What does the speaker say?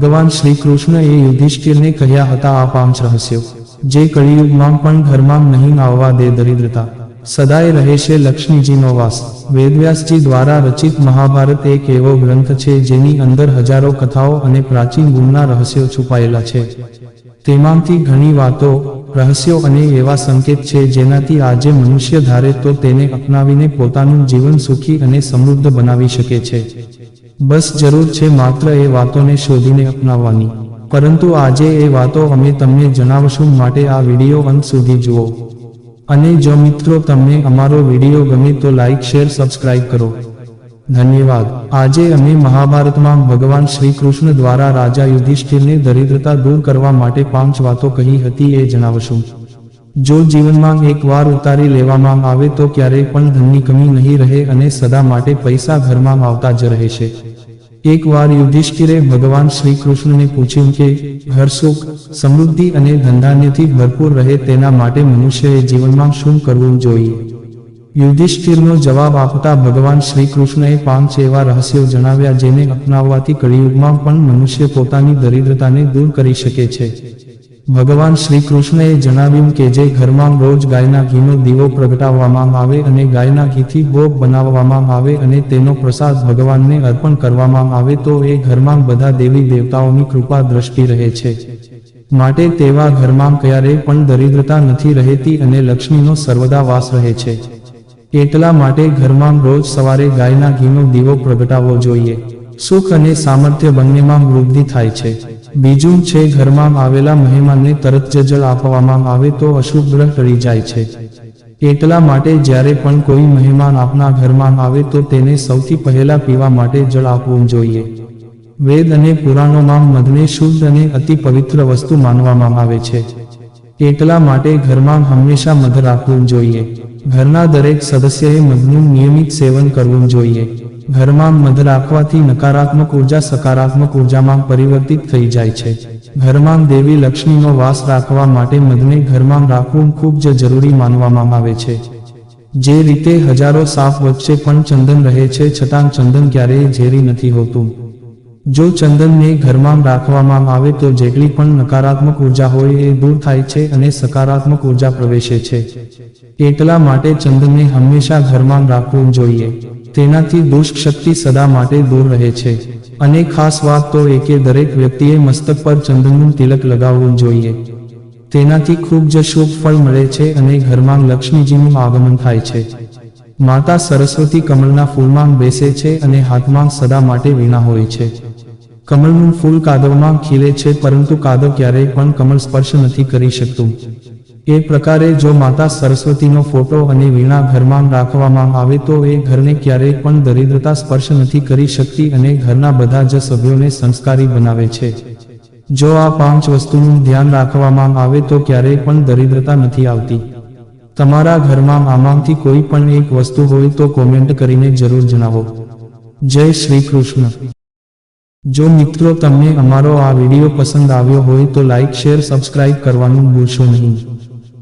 ભગવાન શ્રી કૃષ્ણ એ યુધિષ્ઠિરને કહ્યા હતા આ પાંચ રહસ્યો. જે કળિયુગમાં પણ ઘરમાં નહીં આવવા દે દરિદ્રતા. સદાય રહેશે લક્ષ્મીજીનો વાસ. વેદવ્યાસજી દ્વારા રચિત મહાભારત એક એવો ગ્રંથ છે, જેની અંદર હજારો કથાઓ અને પ્રાચીન ગુણના રહસ્યો છુપાયેલા છે. તેમાંથી ઘણી વાતો, રહસ્યો અને એવા સંકેત છે, જેનાથી આજે મનુષ્ય ધારે તો તેને અપનાવીને પોતાનું જીવન સુખી અને સમૃદ્ધ બનાવી શકે છે. બસ જરૂર છે માત્ર એ વાતોને શોધીને અપનાવવાની. પરંતુ આજે એ વાતો અમે તમને જણાવશું માટે આ વીડિયો અંત સુધી જુઓ. અને જો મિત્રો તમને અમારો વીડિયો ગમે તો લાઇક શેર, સબસ્ક્રાઇબ કરો. ધન્યવાદ. આજે અમે મહાભારતમાં ભગવાન શ્રી કૃષ્ણ દ્વારા રાજા યુધિષ્ઠિરને દરિદ્રતા દૂર કરવા માટે પાંચ વાતો કહી હતી એ જણાવશું. જો જીવનમાં એક વાર ઉતારી લેવામાં આવે તો ક્યારેય પણ ધનની કમી નહીં રહે અને સદા માટે પૈસા ઘરમાં આવતા જ રહેશે એક વાર યુધિષ્ઠિરે ભગવાન શ્રી કૃષ્ણને પૂછ્યું કે, ઘર સુખ, સમૃદ્ધિ અને ધંધાન્યથી ભરપૂર રહે તેના માટે મનુષ્યએ જીવનમાં શું કરવું જોઈએ? યુધિષ્ઠિરનો જવાબ આપતા ભગવાન શ્રી કૃષ્ણએ પાંચ એવા રહસ્યો જણાવ્યા જેને અપનાવવાથી કળિયુગમાં પણ મનુષ્ય પોતાની દરિદ્રતાને દૂર કરી શકે છે. ભગવાન શ્રી કૃષ્ણએ જણાવ્યું કે જે ઘરમાં રોજ ગાયના ઘીનો દીવો પ્રગટાવવામાં આવે અને ગાયના ઘીથી ભોગ બનાવવામાં આવે અને તેનો પ્રસાદ ભગવાનને અર્પણ કરવામાં આવે તો એ ઘરમાં બધા દેવી દેવતાઓની કૃપા દ્રષ્ટિ રહે છે. માટે તેવા ઘરમાં ક્યારેય પણ દરિદ્રતા નથી રહેતી અને લક્ષ્મીનો સર્વદા વાસ રહે છે. એટલા માટે ઘરમાં રોજ સવારે ગાયના ઘીનો દીવો પ્રગટાવવો જોઈએ. સુખ અને સામર્થ્ય બંનેમાં વૃદ્ધિ થાય છે. બીજું છે, ઘરમાં આવેલા મહેમાનને તરત જ જળ આપવામાં આવે તો અશુભ ગ્રહ ટળી જાય છે. એટલા માટે જ્યારે પણ કોઈ મહેમાન આપના ઘરમાં આવે તો તેને સૌથી પહેલા પીવા માટે જળ આપવું જોઈએ. વેદ અને પુરાણોમાં મધને શુદ્ધ અને અતિ પવિત્ર વસ્તુ માનવામાં આવે છે. એટલા માટે ઘરમાં હંમેશા મધ રાખવું જોઈએ. ઘરના દરેક સદસ્યએ મધનું નિયમિત સેવન કરવું જોઈએ. ઘરમાં મધ રાખવાથી નકારાત્મક ઊર્જા સકારાત્મક ઉર્જામાં પરિવર્તિત થઈ જાય છે. ઘરમાં દેવી લક્ષ્મીનો વાસ રાખવા માટે મધને ઘરમાં રાખવું ખૂબ જ જરૂરી માનવામાં આવે છે. જે રીતે હજારો સાપ વચ્ચે પણ ચંદન રહે છે છતાં ચંદન ક્યારેય ઝેરી નથી હોતું. જો ચંદનને ઘરમાં રાખવામાં આવે તો જેટલી પણ નકારાત્મક ઊર્જા હોય એ દૂર થાય છે અને સકારાત્મક ઊર્જા પ્રવેશે છે. એટલા માટે ચંદનને હંમેશા ઘરમાં રાખવું જોઈએ. તેનાથી દુષ્ટ શક્તિ સદા માટે દૂર રહે છે. અને ખાસ વાત તો એ કે દરેક વ્યક્તિએ મસ્તક પર ચંદનનું તિલક લગાવવું જોઈએ. તેનાથી ખૂબ જ શુભ ફળ મળે છે અને ઘરમાં લક્ષ્મીજીનું આગમન થાય છે. માતા સરસ્વતી કમળના ફૂલમાં બેસે છે અને હાથમાં સદા માટે વીણા હોય છે. કમળનું ફૂલ કાદવમાં ખીલે છે પરંતુ કાદવ ક્યારેય પણ કમળ સ્પર્શ નથી કરી શકતું. એ પ્રકારે જો માતા સરસ્વતીનો ફોટો અને વીણા ઘરમાં રાખવામાં આવે તો એ ઘરને ક્યારેય પણ દરિદ્રતા સ્પર્શ નથી કરી શકતી અને ઘરના બધા જ સભ્યોને સંસ્કારી બનાવે છે. જો આ પાંચ વસ્તુનું ધ્યાન રાખવામાં આવે તો ક્યારેય પણ દરિદ્રતા નથી આવતી. તમારા ઘરમાં આમાંથી કોઈ પણ એક વસ્તુ હોય તો કોમેન્ટ કરીને જરૂર જણાવો. જય શ્રી કૃષ્ણ. જો મિત્રો તમને અમારો આ વીડિયો પસંદ આવ્યો હોય તો લાઇક શેર, સબસ્ક્રાઇબ કરવાનું ભૂલશો નહીં.